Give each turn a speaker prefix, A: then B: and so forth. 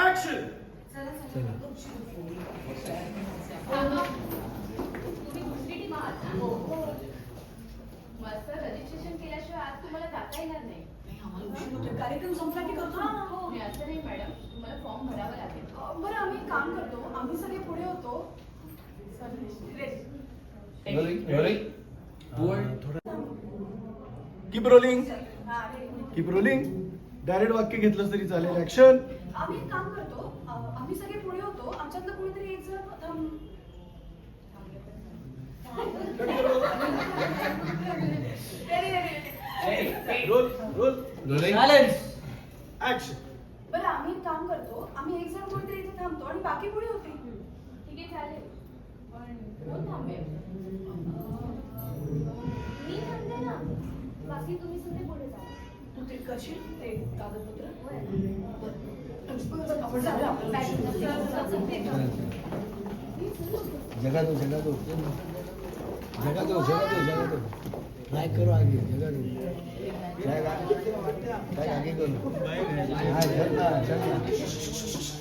A: Action?
B: हो,
C: registration केल्याशिवाय आज तुम्हाला जाता येणार नाही.
B: कार्यक्रम संपला की करतो.
D: हो.
C: नाही, असं नाही मॅडम तुम्हाला फॉर्म भरावा लागेल
D: बरं आम्ही एक काम करतो आम्ही सगळे पुढे होतो
E: रोलिंग रोलिंग
A: कीप रोलिंग
D: हा.
A: कीप रोलिंग डायरेक्ट वाक्य घेतलं तरी चालेल. ऍक्शन
D: आम्ही एक काम करतो. अं, आम्ही सगळे पुढे होतो. आमच्यातलं कोणीतरी एक जण थांब- ready.
A: Roll roll
E: rolling
A: action
D: बरं आम्ही एक काम करतो. आम्ही एक जण कोणीतरी इथे थांबतो आणि बाकी पुढे होते.
C: ठीक आहे चालेल. पण कोण थांबेल?
F: मी म्हणते ना. बाकी तुम्ही सगळे पुढे जा.
B: करशील ते कागदपत्र
D: बरं,
B: आपण जाऊया आपल्याला उशीर होतोय.
E: जगा दो जगा दो जगा दो जगा दो जगा दो ट्राई करो आगे जगा दो ट्राई ट्राई आगे करो हाँ चलना चलना